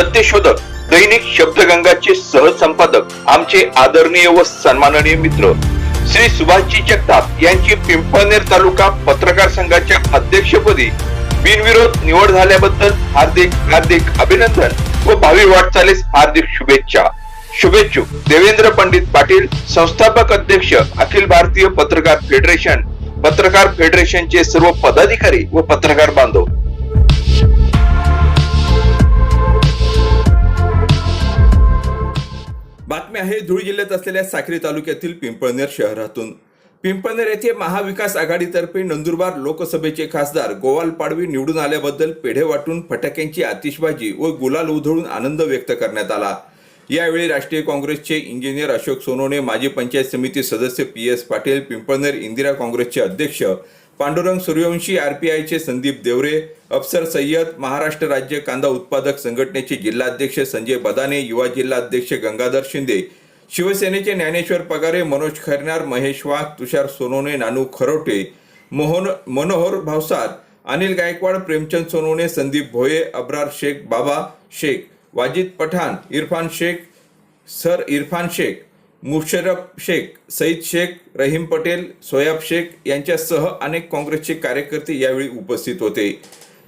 सत्यशोधक दैनिक शब्दगंगाचे सहसंपादक आमचे आदरणीय व सन्माननीय मित्र श्री सुभाषजी जगताप यांची पिंपळनेर तालुका पत्रकार संघाच्या अध्यक्षपदी बिनविरोध निवड झाल्याबद्दल हार्दिक हार्दिक अभिनंदन व भावी वाटचालीस हार्दिक शुभेच्छा. शुभेच्छुक देवेंद्र पंडित पाटील संस्थापक अध्यक्ष अखिल भारतीय पत्रकार फेडरेशन पत्रकार फेडरेशनचे सर्व पदाधिकारी व पत्रकार बांधव. हे धुळे जिल्ह्यात असलेल्या साक्री तालुक्यातील पिंपळनेर शहरातून. पिंपळनेर येथे महाविकास आघाडीतर्फे नंदुरबार लोकसभेचे खासदार गोवाल पाडवी निवडून आल्याबद्दल पेढे वाटून फटाक्यांची आतिषबाजी व गुलाल उधळून आनंद व्यक्त करण्यात आला. यावेळी राष्ट्रीय काँग्रेसचे इंजिनियर अशोक सोनवणे माजी पंचायत समिती सदस्य पी एस पाटील पिंपळनेर इंदिरा काँग्रेसचे अध्यक्ष पांडुरंग सूर्यवंशी आरपीआयचे संदीप देवरे अफसर सय्यद महाराष्ट्र राज्य कांदा उत्पादक संघटनेचे जिल्हाध्यक्ष संजय बदाने युवा जिल्हाध्यक्ष गंगाधर शिंदे शिवसेनेचे ज्ञानेश्वर पगारे मनोज खैरनार महेश वाघ तुषार सोनवणे नानू खरोटे मोहन मनोहर भावसार अनिल गायकवाड प्रेमचंद सोनवणे संदीप भोये अब्रार शेख बाबा शेख वाजिद पठाण इरफान शेख सर इरफान शेख मुशरफ शेख सईद शेख रहीम पटेल सोयाब शेख यांच्यासह अनेक काँग्रेसचे कार्यकर्ते यावेळी उपस्थित होते.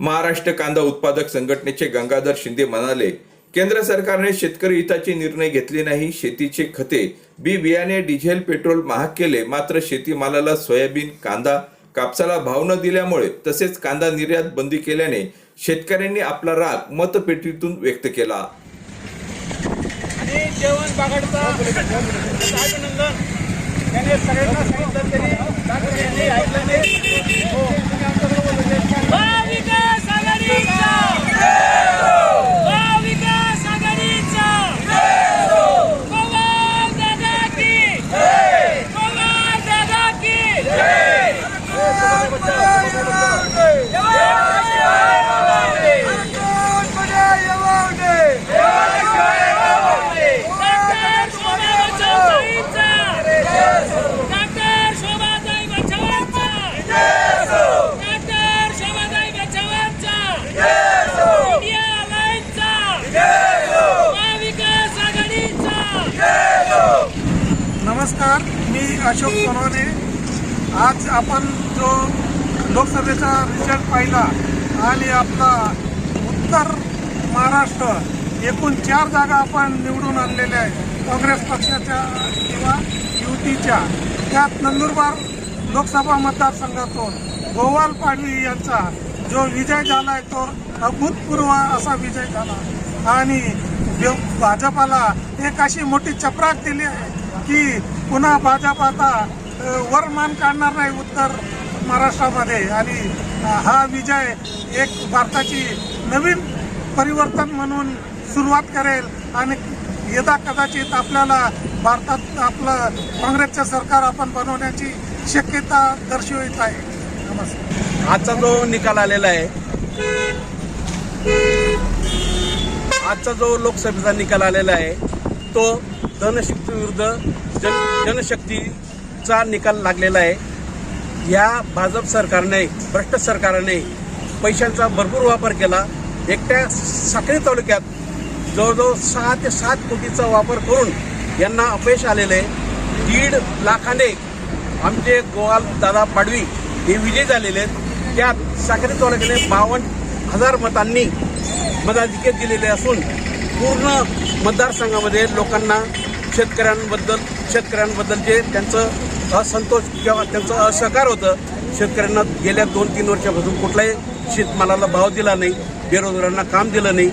महाराष्ट्र कांदा उत्पादक संघटनेचे गंगाधर शिंदे म्हणाले केंद्र सरकारने शेतकरी हिताचे निर्णय घेतले नाही शेतीचे खते बी बियाणे डिझेल पेट्रोल महाग केले मात्र शेतीमालाला सोयाबीन कांदा कापसाला भाव न दिल्यामुळे तसेच कांदा निर्यात बंदी केल्याने शेतकऱ्यांनी आपला राग मतपेटीतून व्यक्त केला. जेवण बागाडचा अभिनंदन त्याने सगळ्यांना सांगितलं तरी ठाकरे यांनी ऐकलं नाही हो तुम्ही आमच्याबरोबर होते. महाविकास आघाडीचा महाविकास आघाडीचा पवार दादा की पवार दादा की डॉक्टर शोभाबाई बचावांचा डॉक्टर शोभाबाई बचावांचा डॉक्टर शोभाबाई बचावांचा इंडिया अलायन्सचा महाविकास आघाडीचा नमस्कार मी अशोक सोनवणे आज आपण जो लोकसभेचा रिझल्ट पाहिला आणि आपला उत्तर महाराष्ट्र एकूण चार जागा आपण निवडून आणलेल्या आहेत. काँग्रेस पक्षाच्या किंवा युतीच्या. त्यात नंदुरबार लोकसभा मतदारसंघातून गोवाल पाडवी यांचा जो विजय झाला आहे तो अभूतपूर्व असा विजय झाला. आणि भाजपाला एक अशी मोठी चपराक दिली आहे की पुन्हा भाजप आता वर मान काढणार नाही उत्तर महाराष्ट्रामध्ये. आणि हा विजय एक भारताची नवीन परिवर्तन म्हणून सुरुवात करेल. आणि यदा कदाचित आपल्याला भारतात आपलं काँग्रेसचं सरकार आपण बनवण्याची शक्यता दर्शवित आहे. नमस्कार. आजचा जो निकाल आलेला आहे आजचा जो लोकसभेचा निकाल आलेला आहे तो धनशक्ती विरुद्ध जन चा निकाल लागलेला आहे. या भाजप सरकारने भ्रष्ट सरकारने पैशांचा भरपूर वापर केला. एकट्या साखळी तालुक्यात जवळजवळ सहा ते सात कोटीचा वापर करून यांना अपयश आलेलं आहे. दीड लाखाने आमचे गोवाल दादा पाडवी हे विजय झालेले आहेत. त्यात साखरी तालुक्याने बावन्न हजार मतांनी मताधिक्य दिलेले असून पूर्ण मतदारसंघामध्ये लोकांना शेतकऱ्यांबद्दल शेतकऱ्यांबद्दल जे त्यांचं असंतोष किंवा त्यांचं असहकार होतं शेतकऱ्यांना गेल्या दोन तीन वर्षापासून कुठलाही शेतमालाला भाव दिला नाही बेरोजगारांना काम दिलं नाही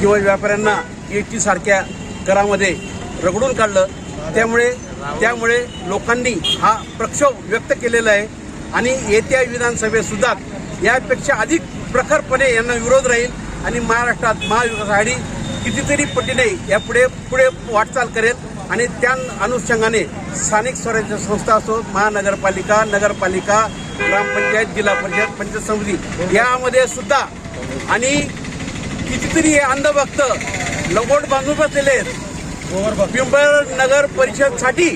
किंवा व्यापाऱ्यांना एटी सारख्या करामध्ये रगडून काढलं त्यामुळे त्यामुळे लोकांनी हा प्रक्षोभ व्यक्त केलेला आहे. आणि येत्या विधानसभेतसुद्धा यापेक्षा अधिक प्रखरपणे यांना विरोध राहील. आणि महाराष्ट्रात महाविकास आघाडी कितीतरी पटीने यापुढे पुढे वाटचाल करेल आणि त्या अनुषंगाने स्थानिक स्वराज्य संस्था असो महानगरपालिका नगरपालिका ग्रामपंचायत जिल्हा परिषद पंचायत समिती यामध्ये सुद्धा आणि कितीतरी हे अंधभक्त लंगोट बांधून बसलेले आहेत. पिंपळ नगर परिषदसाठी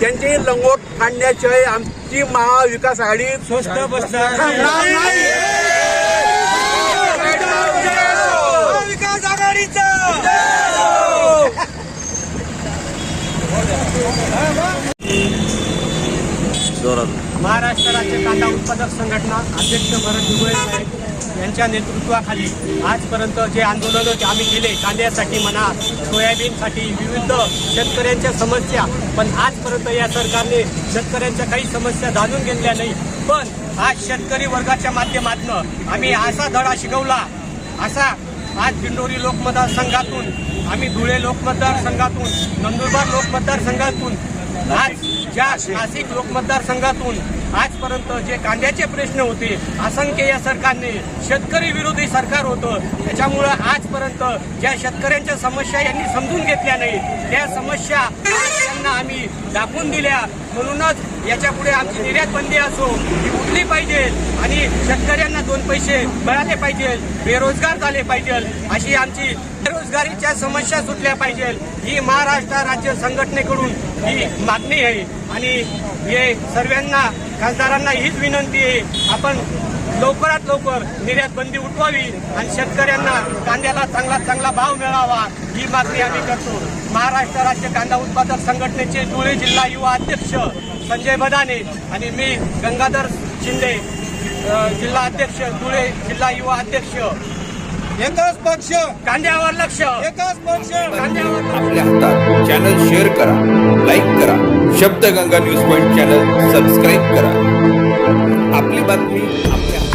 त्यांचे लंगोट फाडण्याशिवाय आमची महाविकास आघाडी स्वस्त बसणार महाराष्ट्र राज्य कांदा उत्पादक संघटना अध्यक्ष भरत दुबळे साहेब यांच्या नेतृत्वाखाली आजपर्यंत जे आंदोलन आम्ही केले कांद्यासाठी म्हणा सोयाबीनसाठी विविध शेतकऱ्यांच्या समस्या पण आजपर्यंत या सरकारने शेतकऱ्यांच्या काही समस्या जाणून घेतल्या नाही. पण आज शेतकरी वर्गाच्या माध्यमातून आम्ही असा धडा शिकवला असा आज दिंडोरी लोक मतदारसंघातून आम्ही धुळे लोकमतदार संघातून नंदुरबार लोकमतदार संघातून आज ज्या नाशिक लोकमतदारसंघातून आजपर्यंत जे कांद्याचे प्रश्न होते असंख्य या सरकारने शेतकरी विरोधी सरकार होतं त्याच्यामुळं आजपर्यंत ज्या शेतकऱ्यांच्या समस्या यांनी समजून घेतल्या नाही त्या समस्या त्यांना आम्ही दाखवून दिल्या. म्हणूनच याच्यापुढे आमची निर्यात बंदी असो ही उठली पाहिजे आणि शेतकऱ्यांना दोन पैसे मिळाले पाहिजे बेरोजगार झाले पाहिजे अशी आमची बेरोजगारीच्या समस्या सुटल्या पाहिजे. ही महाराष्ट्र राज्य संघटनेकडून ही मागणी आहे. आणि हे सर्वांना खासदारांना हीच विनंती आहे. आपण लवकरात लवकर निर्यात बंदी उठवावी आणि शेतकऱ्यांना कांद्याला चांगला चांगला भाव मिळावा ही मागणी आम्ही करतो. महाराष्ट्र राज्य कांदा उत्पादक संघटनेचे धुळे जिल्हा युवा अध्यक्ष संजय बदाने आणि मी गंगाधर शिंदे जिल्हा अध्यक्ष धुळे जिल्हा युवा अध्यक्ष. एकच पक्ष. कांद्यावर लक्ष. एकच पक्ष. कांद्यावर. आपल्या हातात चॅनल शेअर करा लाईक करा Shabdganga news point channel subscribe करा. आपली बातमी आपल्या